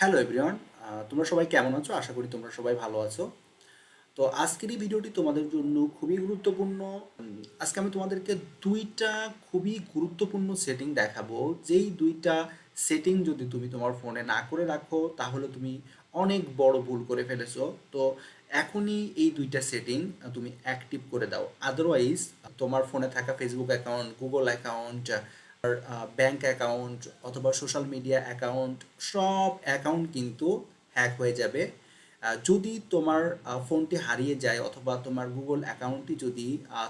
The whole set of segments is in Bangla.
হ্যালো এভরিওয়ান তোমরা সবাই কেমন আছো? আশা করি তোমরা সবাই ভালো আছো। তো আজকের এই ভিডিওটি তোমাদের জন্য খুবই গুরুত্বপূর্ণ। আজকে আমি তোমাদেরকে দুইটা খুবই গুরুত্বপূর্ণ সেটিং দেখাবো। যেই দুইটা সেটিং যদি তুমি তোমার ফোনে না করে রাখো, তাহলে তুমি অনেক বড় ভুল করে ফেলেছো। তো এখনই এই দুইটা সেটিং তুমি অ্যাক্টিভ করে দাও। আদারওয়াইজ তোমার ফোনে থাকা Facebook account Google account bank account অথবা সোশ্যাল মিডিয়া অ্যাকাউন্ট সব অ্যাকাউন্ট কিন্তু হ্যাক হয়ে যাবে। যদি তোমার ফোনটি হারিয়ে যায় অথবা তোমার গুগল অ্যাকাউন্টটি যদি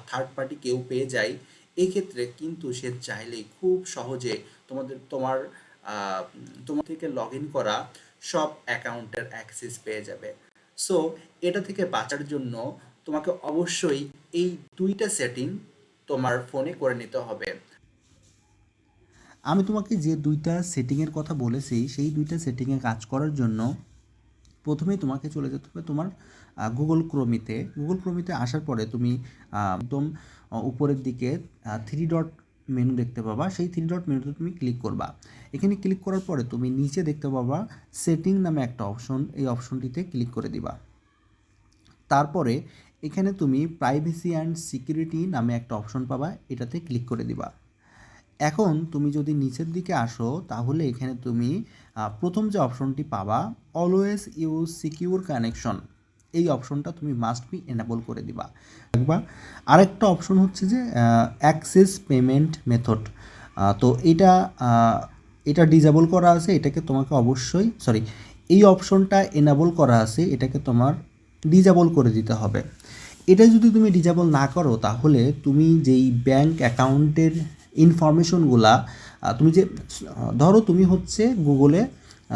থার্ড পার্টি কেউ পেয়ে যায়, এক্ষেত্রে কিন্তু সে চাইলেই খুব সহজে তোমাদের, তোমার তোমার থেকে লগ ইন করা সব অ্যাকাউন্টের অ্যাক্সেস পেয়ে যাবে। সো এটা থেকে বাঁচার জন্য তোমাকে অবশ্যই এই দুইটা সেটিং তোমার ফোনে করে নিতে হবে। আমি তোমাকে যে দুইটা সেটিংয়ের কথা বলেছি, সেই দুইটা সেটিংয়ে কাজ করার জন্য প্রথমে তোমাকে চলে যেতে হবে তোমার গুগল ক্রোমিতে গুগল ক্রোমিতে আসার পরে তুমি একদম উপরের দিকে থ্রি ডট মেনু দেখতে পাবা। সেই থ্রি ডট মেনুতে তুমি ক্লিক করবা। এখানে ক্লিক করার পরে তুমি নিচে দেখতে পাবা সেটিং নামে একটা অপশন এই অপশনটিতে ক্লিক করে দিবা। তারপরে এখানে তুমি প্রাইভেসি অ্যান্ড সিকিউরিটি নামে একটা অপশন পাবা, এটাতে ক্লিক করে দিবা। এখন তুমি যদি নিচের দিকে আসো, তাহলে এখানে তুমি প্রথম যে অপশনটি পাবা অলওয়েজ ইউজ সিকিউর কানেকশন এই অপশনটা তুমি মাস্ট বি এনেবল করে দিবা। বা আরেকটা অপশন হচ্ছে যে অ্যাক্সেস পেমেন্ট মেথড তো এটা এটা ডিজেবল করা আছে, এটাকে তোমাকে অবশ্যই সরি এই অপশনটা এনেবল করা আছে, এটাকে তোমার ডিজেবল করে দিতে হবে। এটা যদি তুমি ডিজেবল না করো, তাহলে তুমি যেই ব্যাংক অ্যাকাউন্টের ইনফরমেশনগুলা তুমি যে ধরো তুমি হচ্ছে গুগলে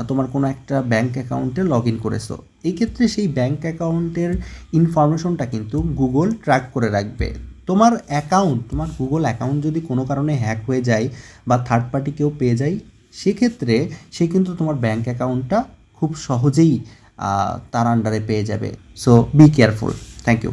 তোমার কোনো একটা ব্যাংক অ্যাকাউন্টে লগ ইন করেছ। এই ক্ষেত্রে সেই ব্যাংক অ্যাকাউন্টের ইনফরমেশনটা কিন্তু গুগল ট্র্যাক করে রাখবে। তোমার অ্যাকাউন্ট তোমার গুগল অ্যাকাউন্ট যদি কোনো কারণে হ্যাক হয়ে যায় বা থার্ড পার্টি কেউ পেয়ে যায়, সেক্ষেত্রে সে কিন্তু তোমার ব্যাংক অ্যাকাউন্টটা খুব সহজেই তার আন্ডারে পেয়ে যাবে। So be careful thank you